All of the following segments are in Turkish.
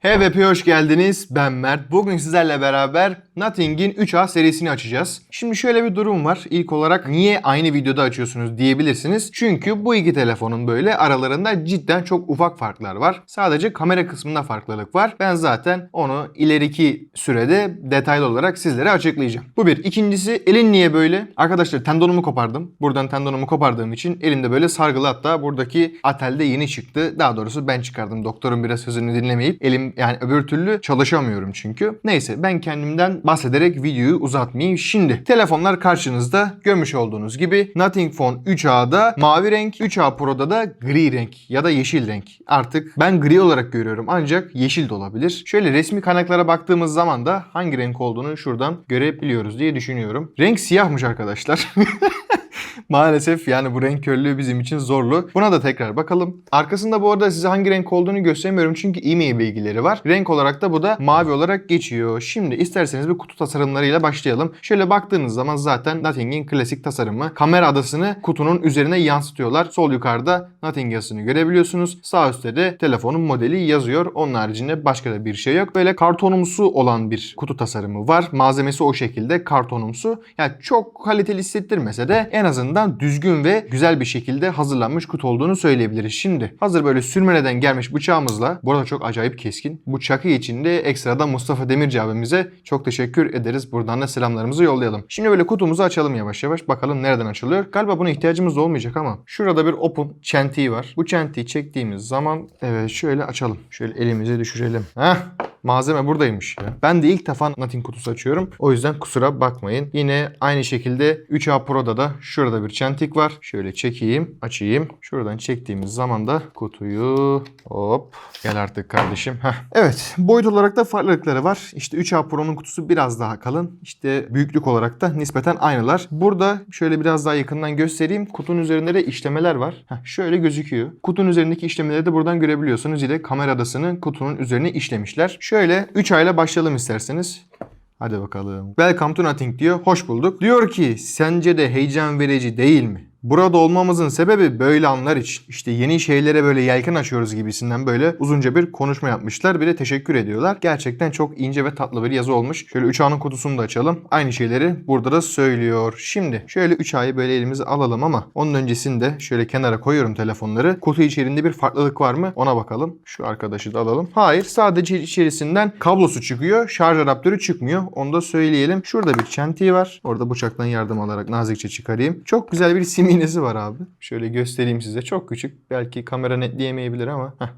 HVP hoş geldiniz. Ben Mert. Bugün sizlerle beraber Nothing'in 3A serisini açacağız. Şimdi şöyle bir durum var. İlk olarak niye aynı videoda açıyorsunuz diyebilirsiniz. Çünkü bu iki telefonun böyle aralarında cidden çok ufak farklar var. Sadece kamera kısmında farklılık var. Ben zaten onu ileriki sürede detaylı olarak sizlere açıklayacağım. Bu bir. İkincisi elin niye böyle? Arkadaşlar tendonumu kopardım. Buradan tendonumu kopardığım için elimde böyle sargılı hatta buradaki atelde yeni çıktı. Daha doğrusu ben çıkardım. Doktorun biraz sözünü dinlemeyip elim yani öbür türlü çalışamıyorum çünkü. Neyse ben kendimden bahsederek videoyu uzatmayayım. Şimdi telefonlar karşınızda görmüş olduğunuz gibi Nothing Phone 3A'da mavi renk, 3A Pro'da da gri renk ya da yeşil renk. Artık ben gri olarak görüyorum ancak yeşil de olabilir. Şöyle resmi kaynaklara baktığımız zaman da hangi renk olduğunu şuradan görebiliyoruz diye düşünüyorum. Renk siyahmış arkadaşlar. Maalesef yani bu renk körlüğü bizim için zorlu. Buna da tekrar bakalım. Arkasında bu arada size hangi renk olduğunu göstermiyorum çünkü e-mail bilgileri var. Renk olarak da bu da mavi olarak geçiyor. Şimdi isterseniz bir kutu tasarımlarıyla başlayalım. Şöyle baktığınız zaman zaten Nothing'in klasik tasarımı. Kamera adasını kutunun üzerine yansıtıyorlar. Sol yukarıda Nothing yazısını görebiliyorsunuz. Sağ üstte de telefonun modeli yazıyor. Onun haricinde başka da bir şey yok. Böyle kartonumsu olan bir kutu tasarımı var. Malzemesi o şekilde kartonumsu. Yani çok kaliteli hissettirmese de en azından düzgün ve güzel bir şekilde hazırlanmış kutu olduğunu söyleyebiliriz. Şimdi hazır böyle sürmeleden gelmiş bıçağımızla burada çok acayip keskin. Bu çakı için de ekstradan Mustafa Demirci abimize çok teşekkür ederiz. Buradan da selamlarımızı yollayalım. Şimdi böyle kutumuzu açalım yavaş yavaş. Bakalım nereden açılıyor. Galiba buna ihtiyacımız olmayacak ama şurada bir open çentiği var. Bu çentiği çektiğimiz zaman evet şöyle açalım. Şöyle elimize düşürelim. Heh. Malzeme buradaymış ya. Ben de ilk defa Nothing kutusu açıyorum. O yüzden kusura bakmayın. Yine aynı şekilde 3A Pro'da da şurada bir çentik var. Şöyle çekeyim, açayım. Şuradan çektiğimiz zaman da kutuyu hop gel artık kardeşim. Heh. Evet, boyut olarak da farklılıkları var. İşte 3A Pro'nun kutusu biraz daha kalın. İşte büyüklük olarak da nispeten aynılar. Burada şöyle biraz daha yakından göstereyim. Kutunun üzerinde de işlemeler var. Heh, şöyle gözüküyor. Kutunun üzerindeki işlemeleri de buradan görebiliyorsunuz. Yine kamera adasını kutunun üzerine işlemişler. Şöyle 3 ayla başlayalım isterseniz. Hadi bakalım. Welcome to Nothing diyor. Hoş bulduk. Diyor ki sence de heyecan verici değil mi? Burada olmamızın sebebi böyle anlar için. İşte yeni şeylere böyle yelken açıyoruz gibisinden böyle uzunca bir konuşma yapmışlar. Bir de teşekkür ediyorlar. Gerçekten çok ince ve tatlı bir yazı olmuş. Şöyle 3A'nın kutusunu da açalım. Aynı şeyleri burada da söylüyor. Şimdi şöyle 3A'yı böyle elimize alalım ama onun öncesinde şöyle kenara koyuyorum telefonları. Kutu içerisinde bir farklılık var mı? Ona bakalım. Şu arkadaşı da alalım. Hayır sadece içerisinden kablosu çıkıyor. Şarj adaptörü çıkmıyor. Onu da söyleyelim. Şurada bir çentiği var. Orada bıçaktan yardım alarak nazikçe çıkarayım. Çok güzel bir sim iğnesi var abi. Şöyle göstereyim size. Çok küçük. Belki kamera netleyemeyebilir ama. Heh.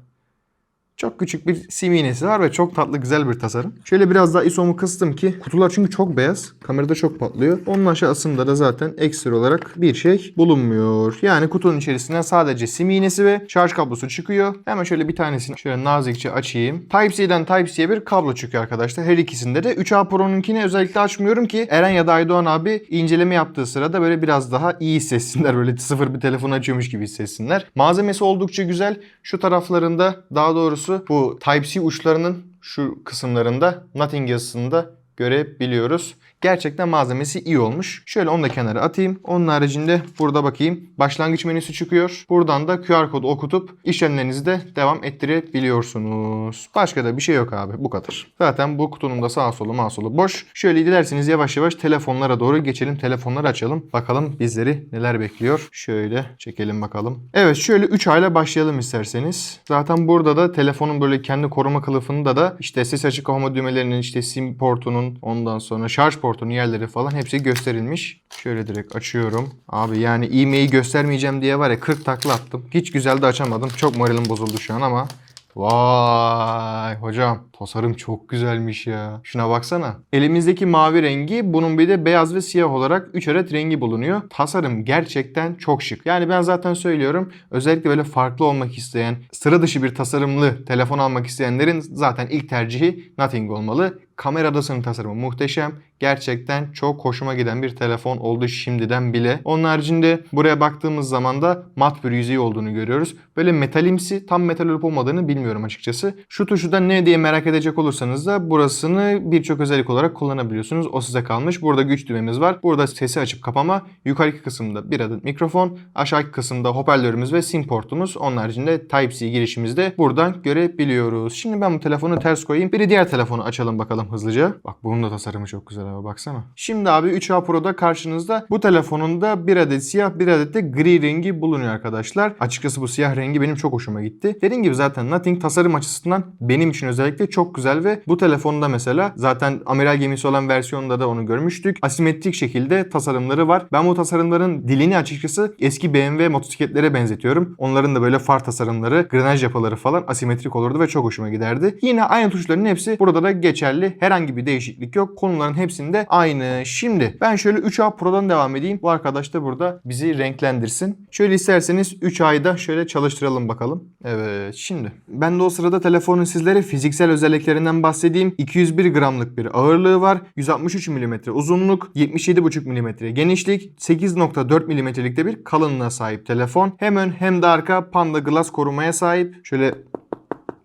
Çok küçük bir sim iğnesi var ve çok tatlı güzel bir tasarım. Şöyle biraz daha ISO'mu kıstım ki kutular çünkü çok beyaz. Kamerada çok patlıyor. Onun aşağısında da zaten ekstra olarak bir şey bulunmuyor. Yani kutunun içerisinden sadece sim iğnesi ve şarj kablosu çıkıyor. Hemen şöyle bir tanesini şöyle nazikçe açayım. Type-C'den Type-C'ye bir kablo çıkıyor arkadaşlar. Her ikisinde de 3A Pro'nunkini özellikle açmıyorum ki Eren ya da Aydoğan abi inceleme yaptığı sırada böyle biraz daha iyi hissetsinler. Böyle sıfır bir telefon açıyormuş gibi hissetsinler. Malzemesi oldukça güzel. Şu taraflarında daha doğrusu bu Type-C uçlarının şu kısımlarında Nothing yazısında görebiliyoruz. Gerçekten malzemesi iyi olmuş. Şöyle onu da kenara atayım. Onun haricinde burada bakayım. Başlangıç menüsü çıkıyor. Buradan da QR kodu okutup işlemlerinizi de devam ettirebiliyorsunuz. Başka da bir şey yok abi. Bu kadar. Zaten bu kutunun da sağ solu sağ solu boş. Şöyle dilerseniz yavaş yavaş telefonlara doğru geçelim. Telefonları açalım. Bakalım bizleri neler bekliyor. Şöyle çekelim bakalım. Evet şöyle 3 ayla başlayalım isterseniz. Zaten burada da telefonun böyle kendi koruma kılıfında da işte ses açık kapama düğmelerinin işte sim portunun ondan sonra şarj portunun yerleri falan hepsi gösterilmiş. Şöyle direkt açıyorum. Abi yani e-mail'i göstermeyeceğim diye var ya 40 takla attım. Hiç güzel de açamadım. Çok moralim bozuldu şu an ama Vay hocam tasarım çok güzelmiş ya. Şuna baksana. Elimizdeki mavi rengi bunun bir de beyaz ve siyah olarak 3 adet rengi bulunuyor. Tasarım gerçekten çok şık. Yani ben zaten söylüyorum özellikle böyle farklı olmak isteyen sıra dışı bir tasarımlı telefon almak isteyenlerin zaten ilk tercihi Nothing olmalı. Kamera adasının tasarımı muhteşem. Gerçekten çok hoşuma giden bir telefon oldu şimdiden bile. Onun haricinde buraya baktığımız zaman da mat bir yüzeyi olduğunu görüyoruz. Böyle metalimsi tam metal olup olmadığını bilmiyorum açıkçası. Şu tuşu da ne diye merak edecek olursanız da burasını birçok özellik olarak kullanabiliyorsunuz. O size kalmış. Burada güç düğmemiz var. Burada sesi açıp kapama. Yukarıki kısımda bir adet mikrofon. Aşağıki kısımda hoparlörümüz ve sim portumuz. Onun haricinde Type-C girişimizi de buradan görebiliyoruz. Şimdi ben bu telefonu ters koyayım. Bir diğer telefonu açalım bakalım hızlıca. Bak bunun da tasarımı çok güzel abi baksana. Şimdi abi 3A Pro'da karşınızda bu telefonun da bir adet siyah bir adet de gri rengi bulunuyor arkadaşlar. Açıkçası bu siyah rengi benim çok hoşuma gitti. Dediğim gibi zaten Nothing tasarım açısından benim için özellikle çok güzel ve bu telefonda mesela zaten amiral gemisi olan versiyonda da onu görmüştük. Asimetrik şekilde tasarımları var. Ben bu tasarımların dilini açıkçası eski BMW motosikletlere benzetiyorum. Onların da böyle far tasarımları, grenaj yapıları falan asimetrik olurdu ve çok hoşuma giderdi. Yine aynı tuşların hepsi burada da geçerli. Herhangi bir değişiklik yok. Konuların hepsinde aynı. Şimdi ben şöyle 3A Pro'dan devam edeyim. Bu arkadaş da burada bizi renklendirsin. Şöyle isterseniz 3 ayda şöyle çalıştıralım bakalım. Evet şimdi. Ben de o sırada telefonun sizlere fiziksel özelliklerinden bahsedeyim. 201 gramlık bir ağırlığı var. 163 mm uzunluk, 77,5 mm genişlik, 8.4 mm'likte bir kalınlığa sahip telefon. Hem ön hem de arka Panda Glass korumaya sahip. Şöyle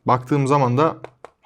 baktığım zaman da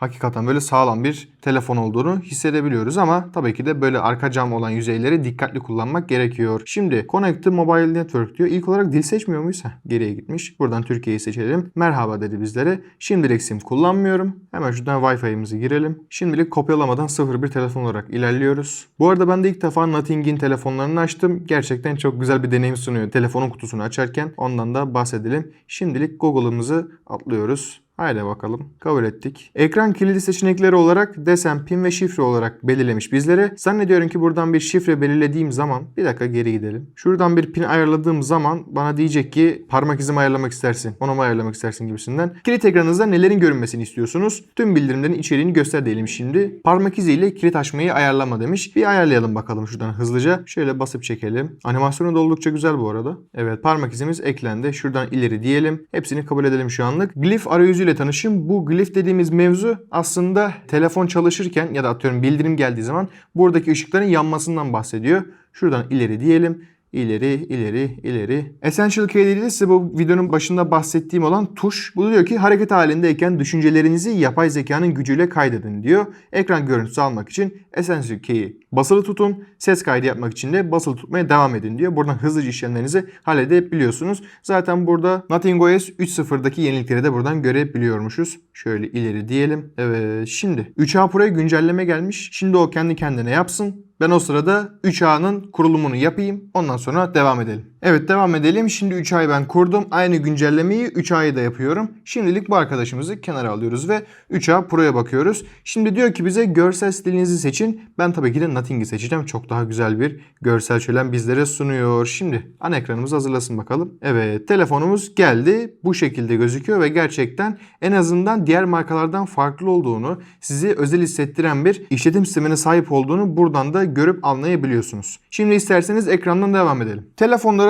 hakikaten böyle sağlam bir telefon olduğunu hissedebiliyoruz ama tabii ki de böyle arka cam olan yüzeyleri dikkatli kullanmak gerekiyor. Şimdi Connect to Mobile Network diyor. İlk olarak dil seçmiyor muyuz? Geriye gitmiş. Buradan Türkiye'yi seçelim. Merhaba dedi bizlere. Şimdilik sim kullanmıyorum. Hemen şuradan Wi-Fi'mizi girelim. Şimdilik kopyalamadan sıfır bir telefon olarak ilerliyoruz. Bu arada ben de ilk defa Nothing'in telefonlarını açtım. Gerçekten çok güzel bir deneyim sunuyor. Telefonun kutusunu açarken ondan da bahsedelim. Şimdilik Google'ımızı atlıyoruz. Haydi bakalım. Kabul ettik. Ekran kilidi seçenekleri olarak desen, pin ve şifre olarak belirlemiş bizlere. Zannediyorum ki buradan bir şifre belirlediğim zaman bir dakika geri gidelim. Şuradan bir pin ayarladığım zaman bana diyecek ki parmak izimi ayarlamak istersin, onu mu ayarlamak istersin gibisinden. Kilit ekranınızda nelerin görünmesini istiyorsunuz? Tüm bildirimlerin içeriğini göster diyelim şimdi. Parmak iziyle kilit açmayı ayarlama demiş. Bir ayarlayalım bakalım şuradan hızlıca. Şöyle basıp çekelim. Animasyonu da oldukça güzel bu arada. Evet parmak izimiz eklendi. Şuradan ileri diyelim. Hepsini kabul edelim şu anlık. Glif arayüzüyle tanışım. Bu glif dediğimiz mevzu aslında telefon çalışırken ya da atıyorum bildirim geldiği zaman buradaki ışıkların yanmasından bahsediyor. Şuradan ileri diyelim. İleri, ileri, ileri. Essential Key'de size bu videonun başında bahsettiğim olan tuş. Bu diyor ki hareket halindeyken düşüncelerinizi yapay zekanın gücüyle kaydedin diyor. Ekran görüntüsü almak için Essential Key'i basılı tutun. Ses kaydı yapmak için de basılı tutmaya devam edin diyor. Buradan hızlıca işlemlerinizi halledebiliyorsunuz. Zaten burada Nothing OS 3.0'daki yenilikleri de buradan görebiliyormuşuz. Şöyle ileri diyelim. Evet şimdi 3A Pro'ya güncelleme gelmiş. Şimdi o kendi kendine yapsın. Ben o sırada 3A'nın kurulumunu yapayım. Ondan sonra devam edelim. Evet devam edelim. Şimdi 3A'yı ben kurdum. Aynı güncellemeyi 3A'yı da yapıyorum. Şimdilik bu arkadaşımızı kenara alıyoruz ve 3A Pro'ya bakıyoruz. Şimdi diyor ki bize görsel stilinizi seçin. Ben tabii ki de Nothing'i seçeceğim. Çok daha güzel bir görsel şölen bizlere sunuyor. Şimdi ana ekranımızı hazırlasın bakalım. Evet telefonumuz geldi. Bu şekilde gözüküyor ve gerçekten en azından diğer markalardan farklı olduğunu, sizi özel hissettiren bir işletim sistemine sahip olduğunu buradan da görüp anlayabiliyorsunuz. Şimdi isterseniz ekrandan devam edelim.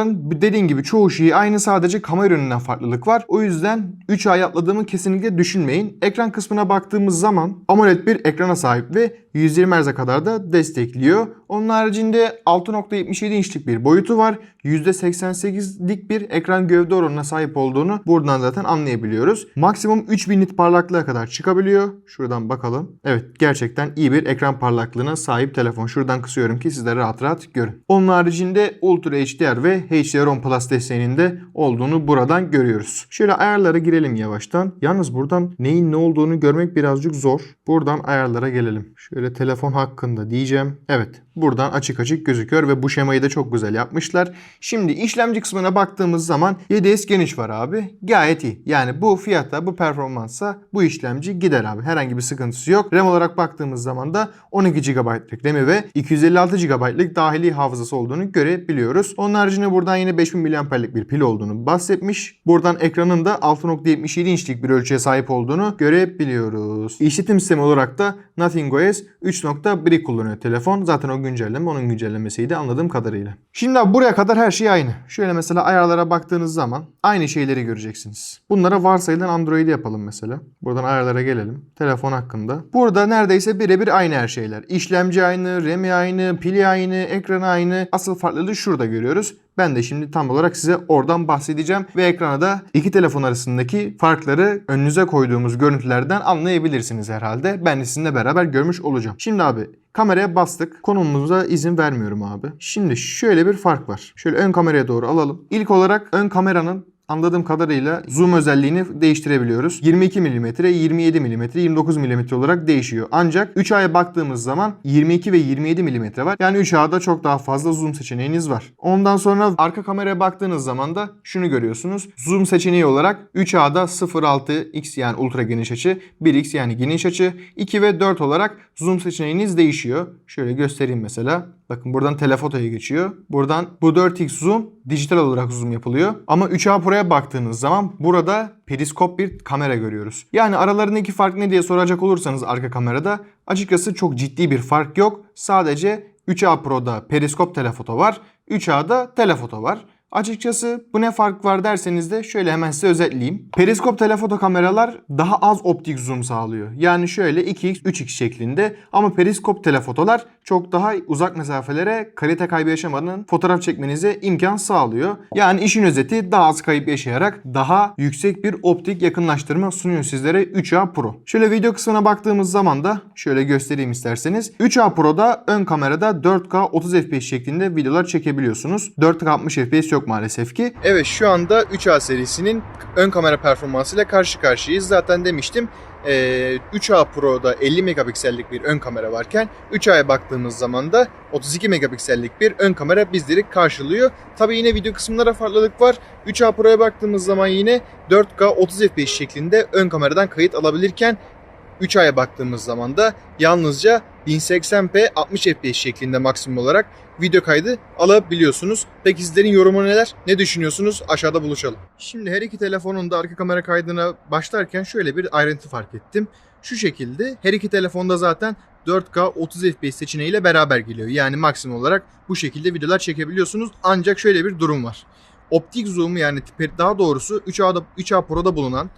Telefonların dediğim gibi çoğu şeyi aynı sadece kamera yönünden farklılık var. O yüzden 3 ay atladığımı kesinlikle düşünmeyin. Ekran kısmına baktığımız zaman AMOLED bir ekrana sahip ve 120 Hz'e kadar da destekliyor. Onun haricinde 6.77 inçlik bir boyutu var. %88'lik bir ekran gövde oranına sahip olduğunu buradan zaten anlayabiliyoruz. Maksimum 3000 nit parlaklığa kadar çıkabiliyor. Şuradan bakalım. Evet gerçekten iyi bir ekran parlaklığına sahip telefon. Şuradan kısıyorum ki sizler rahat rahat görün. Onun haricinde Ultra HDR ve HDR10 Plus desteğinin de olduğunu buradan görüyoruz. Şöyle ayarlara girelim yavaştan. Yalnız buradan neyin ne olduğunu görmek birazcık zor. Buradan ayarlara gelelim. Şöyle telefon hakkında diyeceğim. Evet buradan açık açık gözüküyor ve bu şemayı da çok güzel yapmışlar. Şimdi işlemci kısmına baktığımız zaman 7S geniş var abi. Gayet iyi. Yani bu fiyata, bu performansa bu işlemci gider abi. Herhangi bir sıkıntısı yok. RAM olarak baktığımız zaman da 12 GB'lık RAM'i ve 256 GB'lık dahili hafızası olduğunu görebiliyoruz. Onun haricinde buradan yine 5000 mAh'lik bir pil olduğunu bahsetmiş. Buradan ekranın da 6.77 inçlik bir ölçüye sahip olduğunu görebiliyoruz. İşletim sistemi olarak da Nothing OS 3.1 kullanıyor telefon. Zaten o o güncelleme onun güncellemesiydi anladığım kadarıyla. Şimdi buraya kadar her şey aynı. Şöyle mesela ayarlara baktığınız zaman aynı şeyleri göreceksiniz. Bunlara varsayılan Android'i yapalım mesela. Buradan ayarlara gelelim. Telefon hakkında. Burada neredeyse birebir aynı her şeyler. İşlemci aynı, RAM'i aynı, pili aynı, ekranı aynı. Asıl farklılığı şurada görüyoruz. Ben de şimdi tam olarak size oradan bahsedeceğim ve ekrana da iki telefon arasındaki farkları önünüze koyduğumuz görüntülerden anlayabilirsiniz herhalde. Ben de sizinle beraber görmüş olacağım. Şimdi abi kameraya bastık. Konumumuza izin vermiyorum abi. Şimdi şöyle bir fark var. Şöyle ön kameraya doğru alalım. İlk olarak ön kameranın Anladığım kadarıyla zoom özelliğini değiştirebiliyoruz. 22 mm, 27 mm, 29 mm olarak değişiyor. Ancak 3A'ya baktığımız zaman 22 ve 27 mm var. Yani 3A'da çok daha fazla zoom seçeneğiniz var. Ondan sonra arka kameraya baktığınız zaman da şunu görüyorsunuz. Zoom seçeneği olarak 3A'da 0.6x yani ultra geniş açı, 1x yani geniş açı, 2 ve 4 olarak zoom seçeneğiniz değişiyor. Şöyle göstereyim mesela. Bakın buradan telefotoya geçiyor. Buradan bu 4x zoom dijital olarak zoom yapılıyor. Ama 3A Pro'ya baktığınız zaman burada periskop bir kamera görüyoruz. Yani aralarındaki fark ne diye soracak olursanız arka kamerada açıkçası çok ciddi bir fark yok. Sadece 3A Pro'da periskop telefoto var. 3A'da telefoto var. Açıkçası bu ne fark var derseniz de şöyle hemen size özetleyeyim. Periskop telefoto kameralar daha az optik zoom sağlıyor. Yani şöyle 2x 3x şeklinde ama periskop telefotolar çok daha uzak mesafelere kalite kaybı yaşamadan fotoğraf çekmenize imkan sağlıyor. Yani işin özeti daha az kayıp yaşayarak daha yüksek bir optik yakınlaştırma sunuyor sizlere 3A Pro. Şöyle video kısmına baktığımız zaman da şöyle göstereyim isterseniz. 3A Pro'da ön kamerada 4K 30 FPS şeklinde videolar çekebiliyorsunuz. 4K 60 FPS yok maalesef ki. Evet şu anda 3A serisinin ön kamera performansıyla karşı karşıyayız. Zaten demiştim 3A Pro'da 50 megapiksellik bir ön kamera varken 3A'ya baktığımız zaman da 32 megapiksellik bir ön kamera bizleri karşılıyor. Tabi yine video kısımlara farklılık var. 3A Pro'ya baktığımız zaman yine 4K 30 FPS şeklinde ön kameradan kayıt alabilirken 3A'ya baktığımız zaman da yalnızca 1080p 60 FPS şeklinde maksimum olarak video kaydı alabiliyorsunuz. Peki sizlerin yorumu neler? Ne düşünüyorsunuz? Aşağıda buluşalım. Şimdi her iki telefonun da arka kamera kaydına başlarken şöyle bir ayrıntı fark ettim. Şu şekilde her iki telefonda zaten 4K 30 FPS seçeneğiyle beraber geliyor. Yani maksimum olarak bu şekilde videolar çekebiliyorsunuz. Ancak şöyle bir durum var. Optik zoom yani daha doğrusu 3A'da 3A Pro'da bulunan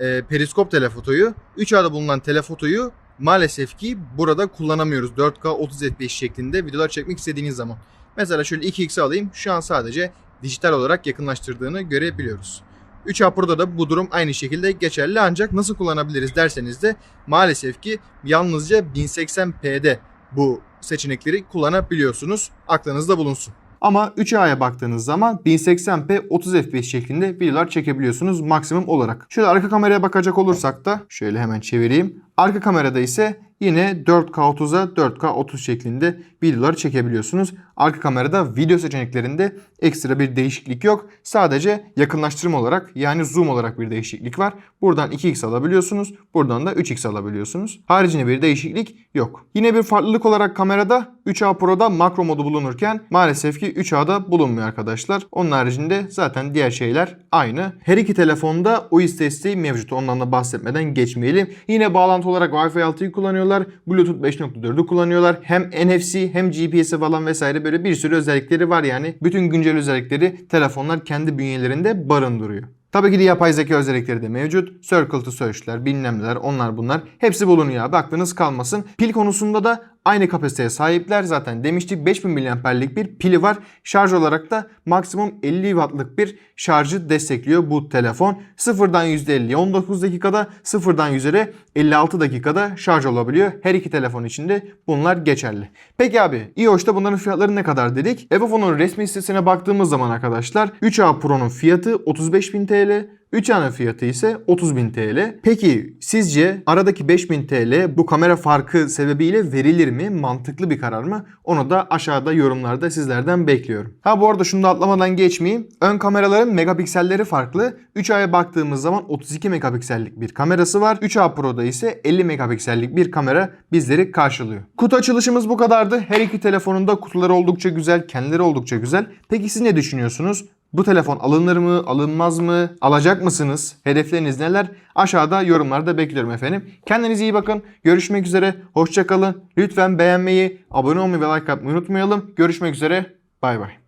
e, periskop telefotoyu 3A'da bulunan telefotoyu maalesef ki burada kullanamıyoruz. 4K 30 FPS şeklinde videolar çekmek istediğiniz zaman. Mesela şöyle 2x alayım. Şu an sadece dijital olarak yakınlaştırdığını görebiliyoruz. 3A Pro'da da bu durum aynı şekilde geçerli ancak nasıl kullanabiliriz derseniz de maalesef ki yalnızca 1080p'de bu seçenekleri kullanabiliyorsunuz. Aklınızda bulunsun. Ama 3A'ya baktığınız zaman 1080p 30 FPS şeklinde videolar çekebiliyorsunuz maksimum olarak. Şöyle arka kameraya bakacak olursak da şöyle hemen çevireyim. Arka kamerada ise yine 4K 30'a 4K 30 şeklinde videoları çekebiliyorsunuz. Arka kamerada video seçeneklerinde ekstra bir değişiklik yok. Sadece yakınlaştırma olarak yani zoom olarak bir değişiklik var. Buradan 2x alabiliyorsunuz. Buradan da 3x alabiliyorsunuz. Haricinde bir değişiklik yok. Yine bir farklılık olarak kamerada 3A Pro'da makro modu bulunurken maalesef ki 3A'da bulunmuyor arkadaşlar. Onun haricinde zaten diğer şeyler aynı. Her iki telefonda UIS desteği mevcut. Ondan da bahsetmeden geçmeyelim. Yine bağlantı olarak Wi-Fi 6'yı kullanıyorlar. Bluetooth 5.4'ü kullanıyorlar. Hem NFC hem GPS'i falan vesaire böyle bir sürü özellikleri var yani. Bütün güncel özellikleri telefonlar kendi bünyelerinde barındırıyor. Tabii ki de yapay zeka özellikleri de mevcut. Circle to Search'ler, bilmem neler, onlar bunlar. Hepsi bulunuyor abi. Aklınız kalmasın. Pil konusunda da aynı kapasiteye sahipler. Zaten demiştik 5000 mAh'lik bir pili var. Şarj olarak da maksimum 50 Watt'lık bir şarjı destekliyor bu telefon. Sıfırdan %50'ye 19 dakikada, sıfırdan 100'e 56 dakikada şarj olabiliyor. Her iki telefon için de bunlar geçerli. Peki abi iOS'ta bunların fiyatları ne kadar dedik? Evofon'un resmi sitesine baktığımız zaman arkadaşlar 3A Pro'nun fiyatı 35.000 TL, 3 ana fiyatı ise 30.000 TL. Peki sizce aradaki 5000 TL bu kamera farkı sebebiyle verilir mi? Mantıklı bir karar mı? Onu da aşağıda yorumlarda sizlerden bekliyorum. Ha bu arada şunu da atlamadan geçmeyeyim. Ön kameraların megapikselleri farklı. 3A'ya baktığımız zaman 32 megapiksellik bir kamerası var. 3A Pro'da ise 50 megapiksellik bir kamera bizleri karşılıyor. Kutu açılışımız bu kadardı. Her iki telefonun da kutuları oldukça güzel, kendileri oldukça güzel. Peki siz ne düşünüyorsunuz? Bu telefon alınır mı, alınmaz mı, alacak mısınız? Hedefleriniz neler? Aşağıda yorumlarda bekliyorum efendim. Kendinize iyi bakın. Görüşmek üzere. Hoşçakalın. Lütfen beğenmeyi, abone olmayı ve like atmayı unutmayalım. Görüşmek üzere. Bay bay.